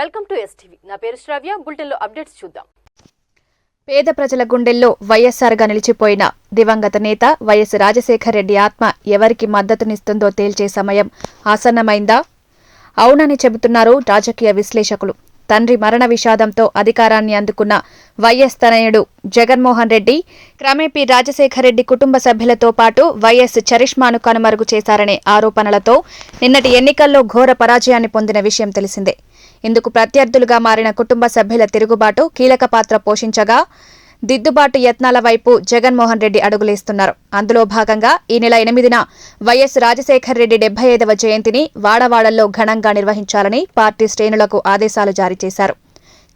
Welcome to STV నా పేరు శ్రావ్య బులెటిన్లో అప్డేట్స్ చూద్దాం. పేద ప్రజల గుండెల్లో వైఎస్ఆర్గా నిలిచిపోయిన దివంగత నేత వైఎస్ రాజశేఖర్ రెడ్డి ఆత్మ ఎవరికి మద్దతునిస్తుందో తేల్చే సమయం ఆసన్నమైందా? అవునని చెబుతున్నారు రాజకీయ విశ్లేషకులు. తండ్రి మరణ విషాదంతో అధికారాన్ని అందుకున్న వైఎస్ తనయుడు జగన్మోహన్ రెడ్డి క్రమేపీ రాజశేఖర్ రెడ్డి కుటుంబ సభ్యులతో పాటు వైఎస్ చరిష్మాను కనుమరుగు చేశారనే ఆరోపణలతో నిన్నటి ఎన్నికల్లో ఘోర పరాజయాన్ని పొందిన విషయం తెలిసిందే. ఇందుకు ప్రత్యర్థులుగా మారిన కుటుంబ సభ్యుల తిరుగుబాటు కీలక పాత్ర పోషించగా దిద్దుబాటు యత్నాల వైపు జగన్మోహన్ రెడ్డి అడుగులేస్తున్నారు. అందులో భాగంగా ఈ నెల ఎనిమిదిన వైఎస్ రాజశేఖర్ రెడ్డి డెబ్బై ఐదవ జయంతిని వాడవాడల్లో ఘనంగా నిర్వహించాలని పార్టీ శ్రేణులకు ఆదేశాలు జారీ చేశారు.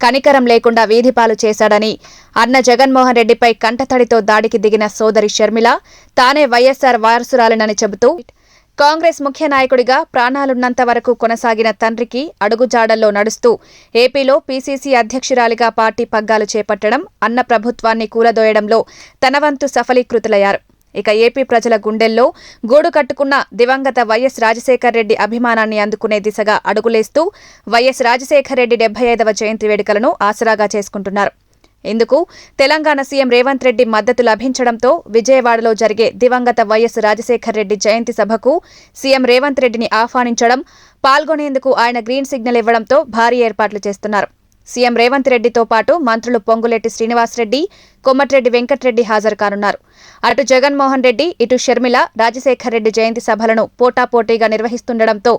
కనికరం లేకుండా వీధిపాలు చేశాడని అన్న జగన్మోహన్ రెడ్డిపై కంటతడితో దాడికి దిగిన సోదరి షర్మిల తానే వైఎస్సార్ వారసురాలినని చెబుతూ కాంగ్రెస్ ముఖ్య నాయకుడిగా ప్రాణాలున్నంత వరకు కొనసాగిన తండ్రికి అడుగుజాడల్లో నడుస్తూ ఏపీలో పీసీసీ అధ్యక్షురాలిగా పార్టీ పగ్గాలు చేపట్టడం అన్న ప్రభుత్వాన్ని కూలదోయడంలో తనవంతు సఫలీకృతులయ్యారు. ఇక ఏపీ ప్రజల గుండెల్లో గూడు కట్టుకున్న దివంగత వైఎస్ రాజశేఖర్ రెడ్డి అభిమానాన్ని అందుకునే దిశగా అడుగులేస్తూ వైఎస్ రాజశేఖర్ రెడ్డి డెబ్బై ఐదవ జయంతి వేడుకలను ఆసరాగా చేసుకుంటున్నారు. ఇందుకు తెలంగాణ సీఎం రేవంత్ రెడ్డి మద్దతు లభించడంతో విజయవాడలో జరిగే దివంగత వైఎస్ రాజశేఖర్ రెడ్డి జయంతి సభకు సీఎం రేవంత్ రెడ్డిని ఆహ్వానించడం పాల్గొనేందుకు ఆయన గ్రీన్ సిగ్నల్ ఇవ్వడంతో భారీ ఏర్పాట్లు చేస్తున్నారు. సీఎం రేవంత్ రెడ్డితో పాటు మంత్రులు పొంగులేటి శ్రీనివాసరెడ్డి కొమ్మటిరెడ్డి వెంకటరెడ్డి హాజరు కానున్నారు అటు జగన్మోహన్ రెడ్డి ఇటు షర్మిల రాజశేఖర్ రెడ్డి జయంతి సభలను పోటాపోటీగా నిర్వహిస్తుండటంతో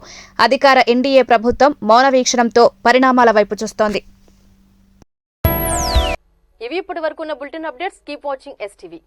అధికార ఎన్డీఏ ప్రభుత్వం మౌన వీక్షణంతో పరిణామాల వైపు చూస్తోంది. ఇవి ఇప్పటి వరకు ఉన్న bulletin updates. Keep watching STV